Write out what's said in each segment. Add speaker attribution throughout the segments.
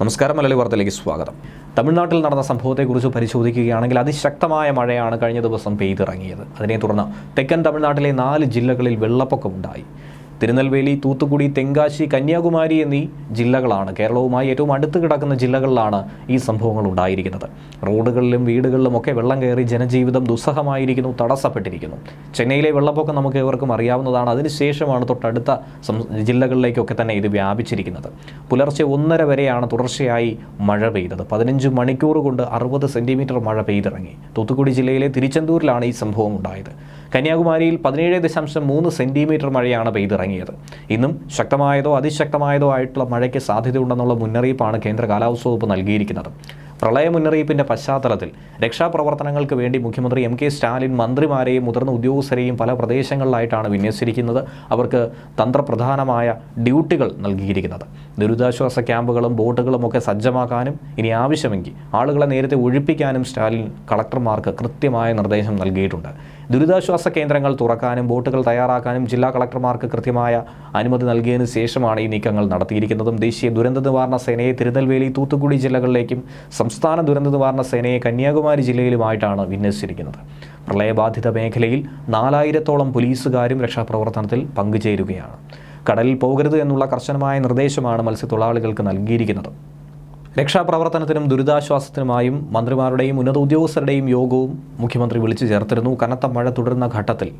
Speaker 1: നമസ്കാരം മലയാളി വാർത്തയിലേക്ക് സ്വാഗതം. തമിഴ്നാട്ടിൽ നടന്ന സംഭവത്തെക്കുറിച്ച് പരിശോധിക്കുകയാണെങ്കിൽ അതിശക്തമായ മഴയാണ് കഴിഞ്ഞ ദിവസം പെയ്തിറങ്ങിയത്. അതിനെ തുടർന്ന് തെക്കൻ തമിഴ്നാട്ടിലെ നാല് ജില്ലകളിൽ വെള്ളപ്പൊക്കമുണ്ടായി തിരുനെൽവേലി തൂത്തുക്കുടി തെങ്കാശി കന്യാകുമാരി എന്നീ ജില്ലകളാണ് കേരളവുമായി ഏറ്റവും അടുത്ത് കിടക്കുന്ന ജില്ലകളിലാണ് ഈ സംഭവങ്ങൾ ഉണ്ടായിരിക്കുന്നത്. റോഡുകളിലും വീടുകളിലും ഒക്കെ വെള്ളം കയറി ജനജീവിതം ദുസ്സഹമായിരിക്കുന്നു തടസ്സപ്പെട്ടിരിക്കുന്നു. ചെന്നൈയിലെ വെള്ളപ്പൊക്കം നമുക്ക് ഏവർക്കും അറിയാവുന്നതാണ്. അതിനുശേഷമാണ് തൊട്ടടുത്ത ജില്ലകളിലേക്കൊക്കെ തന്നെ ഇത് വ്യാപിച്ചിരിക്കുന്നത്. പുലർച്ചെ ഒന്നര വരെയാണ് തുടർച്ചയായി മഴ പെയ്തത്. പതിനഞ്ച് മണിക്കൂർ കൊണ്ട് അറുപത് സെന്റിമീറ്റർ മഴ പെയ്തിറങ്ങി. തൂത്തുക്കുടി ജില്ലയിലെ തിരുച്ചെന്തൂരിലാണ് ഈ സംഭവം ഉണ്ടായത്. കന്യാകുമാരിയിൽ പതിനേഴ് ദശാംശം മൂന്ന് സെന്റിമീറ്റർ മഴയാണ് പെയ്തിറങ്ങിയത് ഇന്നും ശക്തമായതോ അതിശക്തമായതോ ആയിട്ടുള്ള മഴയ്ക്ക് സാധ്യതയുണ്ടെന്നുള്ള മുന്നറിയിപ്പാണ് കേന്ദ്ര കാലാവസ്ഥ വകുപ്പ് നൽകിയിരിക്കുന്നത്. പ്രളയ മുന്നറിയിപ്പിന്റെ പശ്ചാത്തലത്തിൽ രക്ഷാപ്രവർത്തനങ്ങൾക്ക് വേണ്ടി മുഖ്യമന്ത്രി എം കെ സ്റ്റാലിൻ മന്ത്രിമാരെയും മുതിർന്ന ഉദ്യോഗസ്ഥരെയും പല പ്രദേശങ്ങളിലായിട്ടാണ് വിന്യസിച്ചിരിക്കുന്നത്. അവർക്ക് തന്ത്രപ്രധാനമായ ഡ്യൂട്ടികൾ നൽകിയിരിക്കുന്നത്. ദുരിതാശ്വാസ ക്യാമ്പുകളും ബോട്ടുകളും ഒക്കെ സജ്ജമാക്കാനും ഇനി ആവശ്യമെങ്കിൽ ആളുകളെ നേരത്തെ ഒഴിപ്പിക്കാനും സ്റ്റാലിൻ കളക്ടർമാർക്ക് കൃത്യമായ നിർദ്ദേശം നൽകിയിട്ടുണ്ട്. ദുരിതാശ്വാസ കേന്ദ്രങ്ങൾ തുറക്കാനും ബോട്ടുകൾ തയ്യാറാക്കാനും ജില്ലാ കളക്ടർമാർക്ക് കൃത്യമായ അനുമതി നൽകിയതിനു ശേഷമാണ് ഈ നീക്കങ്ങൾ നടത്തിയിരിക്കുന്നതും. ദേശീയ ദുരന്ത നിവാരണ സേനയെ തിരുനെൽവേലി തൂത്തുക്കുടി ജില്ലകളിലേക്കും സംസ്ഥാന ദുരന്ത നിവാരണ സേനയെ കന്യാകുമാരി ജില്ലയിലുമായിട്ടാണ് വിന്യസിച്ചിരിക്കുന്നത്. പ്രളയബാധിത മേഖലയിൽ നാലായിരത്തോളം പോലീസുകാരും രക്ഷാപ്രവർത്തനത്തിൽ പങ്കുചേരുകയാണ്. കടലിൽ പോകരുത് എന്നുള്ള കർശനമായ നിർദ്ദേശമാണ് മത്സ്യത്തൊഴിലാളികൾക്ക് നൽകിയിരിക്കുന്നത്. രക്ഷാപ്രവർത്തനത്തിനും ദുരിതാശ്വാസത്തിനുമായും മന്ത്രിമാരുടെയും ഉന്നത ഉദ്യോഗസ്ഥരുടെയും യോഗവും മുഖ്യമന്ത്രി വിളിച്ചു ചേർത്തിരുന്നു. കനത്ത മഴ തുടരുന്ന ഘട്ടത്തിൽ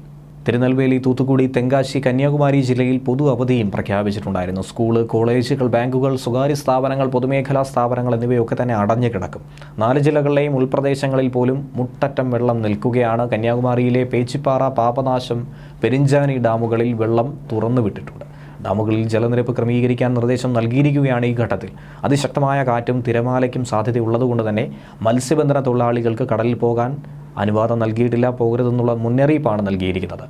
Speaker 1: തിരുനെൽവേലി തൂത്തുക്കുടി തെങ്കാശി കന്യാകുമാരി ജില്ലയിൽ പൊതു അവധിയും പ്രഖ്യാപിച്ചിട്ടുണ്ടായിരുന്നു. സ്കൂൾ കോളേജുകൾ ബാങ്കുകൾ സ്വകാര്യ സ്ഥാപനങ്ങൾ പൊതുമേഖലാ സ്ഥാപനങ്ങൾ എന്നിവയൊക്കെ തന്നെ അടഞ്ഞു കിടക്കും. നാല് ജില്ലകളിലെയും ഉൾപ്രദേശങ്ങളിൽ പോലും മുട്ടറ്റം വെള്ളം നിൽക്കുകയാണ്. കന്യാകുമാരിയിലെ പേച്ചിപ്പാറ പാപനാശം പെരിഞ്ചാനി ഡാമുകളിൽ വെള്ളം തുറന്നുവിട്ടിട്ടുണ്ട്. ഡാമുകളിൽ ജലനിരപ്പ് ക്രമീകരിക്കാൻ നിർദ്ദേശം നൽകിയിരിക്കുകയാണ് ഈ ഘട്ടത്തിൽ. അതിശക്തമായ കാറ്റും തിരമാലയ്ക്കും സാധ്യതയുള്ളതുകൊണ്ട് തന്നെ മത്സ്യബന്ധന തൊഴിലാളികൾക്ക് കടലിൽ പോകാൻ അനുവാദം നൽകിയിട്ടില്ല പോകരുതെന്നുള്ള മുന്നറിയിപ്പാണ് നൽകിയിരിക്കുന്നത്.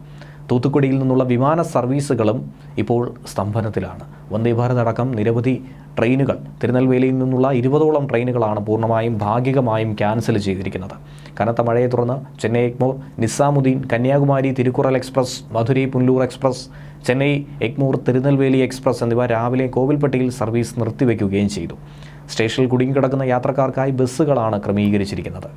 Speaker 1: തൂത്തുക്കുടിയിൽ നിന്നുള്ള വിമാന സർവീസുകളും ഇപ്പോൾ സ്തംഭനത്തിലാണ്. വന്ദേ ഭാരത് അടക്കം നിരവധി ട്രെയിനുകൾ തിരുനെൽവേലിയിൽ നിന്നുള്ള ഇരുപതോളം ട്രെയിനുകളാണ് പൂർണമായും ഭാഗികമായും ക്യാൻസൽ ചെയ്തിരിക്കുന്നത്. കനത്ത മഴയെ തുടർന്ന് Chennai Egmore Nizamuddin Kanyakumari Tirukkural express Madurai Pullur express Chennai Egmore Tirunelveli express എന്നിവ രാവിലെ കോവിൽപ്പട്ടിയിൽ സർവീസ് നിർത്തിവെക്കുകയും ചെയ്തു. സ്റ്റേഷനിൽ കുടുങ്ങിക്കിടക്കുന്ന യാത്രക്കാർക്കായി ബസ്സുകളാണ് ക്രമീകരിച്ചിരിക്കുന്നത്.